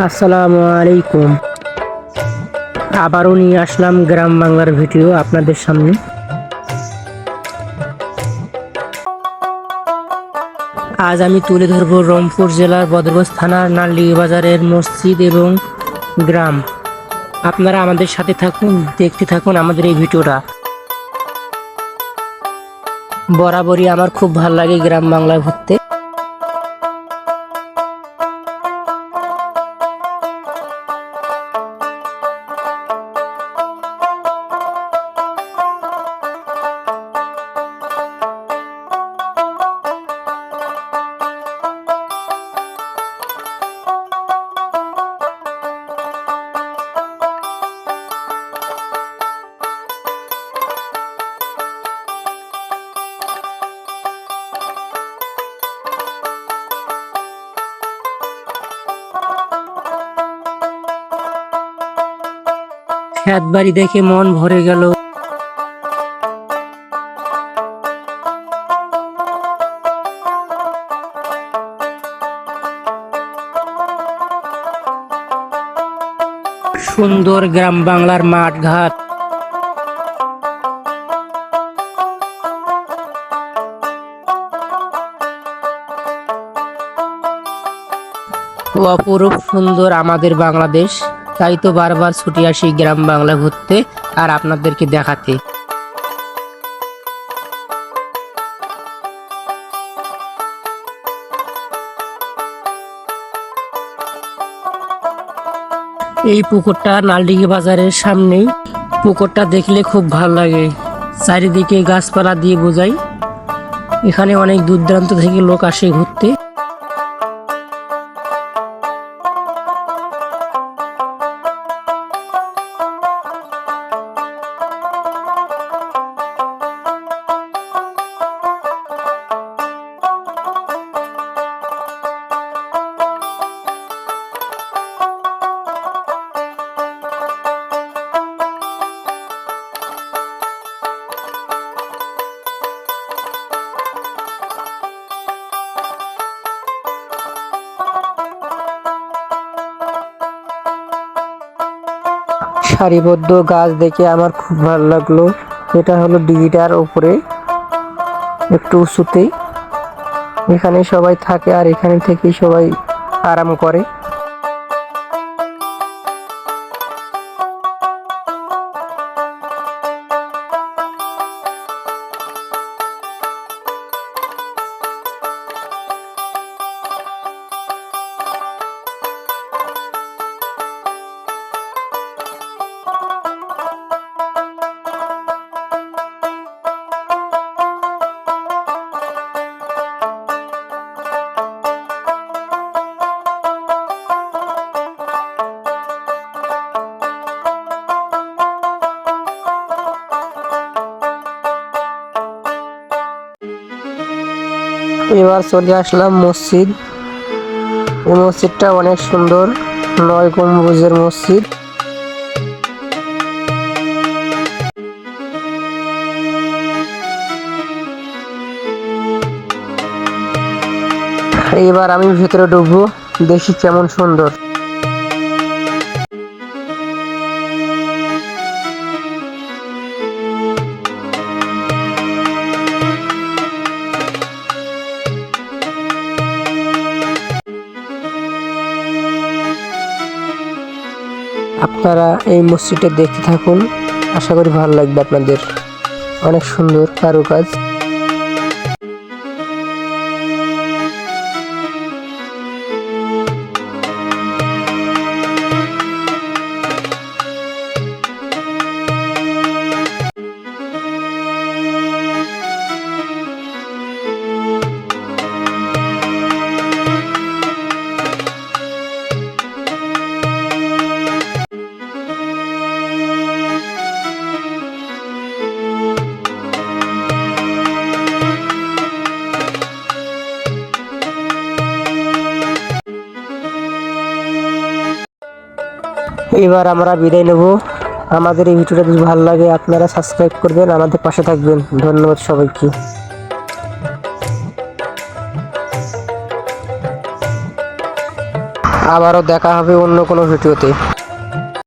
আসসালামু আলাইকুম। আবারও নিয়ে আসলাম গ্রাম বাংলার ভিডিও আপনাদের সামনে। আজ আমি তুলে ধরব রংপুর জেলার বদরগঞ্জ থানার নাল্লি বাজারের মসজিদ এবং গ্রাম। আপনারা আমাদের সাথে থাকুন, দেখতে থাকুন আমাদের এই ভিডিওটা। বরাবরই আমার খুব ভালো লাগে গ্রাম বাংলায় ঘুরতে। খেত বাড়ি দেখে মন ভরে গেল। সুন্দর গ্রাম বাংলার মাঠ ঘাট অপরূপ সুন্দর আমাদের বাংলাদেশ। তাই তো বারবার ছুটে আসি গ্রাম বাংলা ঘুরতে আর আপনাদেরকে দেখাতে। এই পুকুরটা নালডিঘি বাজারের সামনেই। পুকুরটা দেখলে খুব ভালো লাগে। চারিদিকে গাছপালা দিয়ে বোঝাই এখানে অনেক দূর দূরান্ত থেকে লোক আসে ঘুরতে। সারিবদ্ধ গাছ দেখে আমার খুব ভালো লাগল। এটা হলো ডিগিটার ওপরে একটু উঁচুতেই। এখানে সবাই থাকে আর এখানে থেকেই সবাই আরাম করে। এবার চলে আসলাম মসজিদ। এই মসজিদটা অনেক সুন্দর, নয় গম্বুজের মসজিদ। এবার আমি ভেতরে ঢুকবো, দেখি কেমন সুন্দর। আপনারা এই মসজিদটা দেখতে থাকুন। আশা করি ভালো লাগবে আপনাদের। অনেক সুন্দর কারুকাজ। এবার আমরা বিদায় নেব। আমাদের এই ভিডিওটা যদি ভালো লাগে, আপনারা সাবস্ক্রাইব করবেন, আমাদের পাশে থাকবেন। ধন্যবাদ সবাইকে। আবারও দেখা হবে অন্য কোনো ভিডিওতে।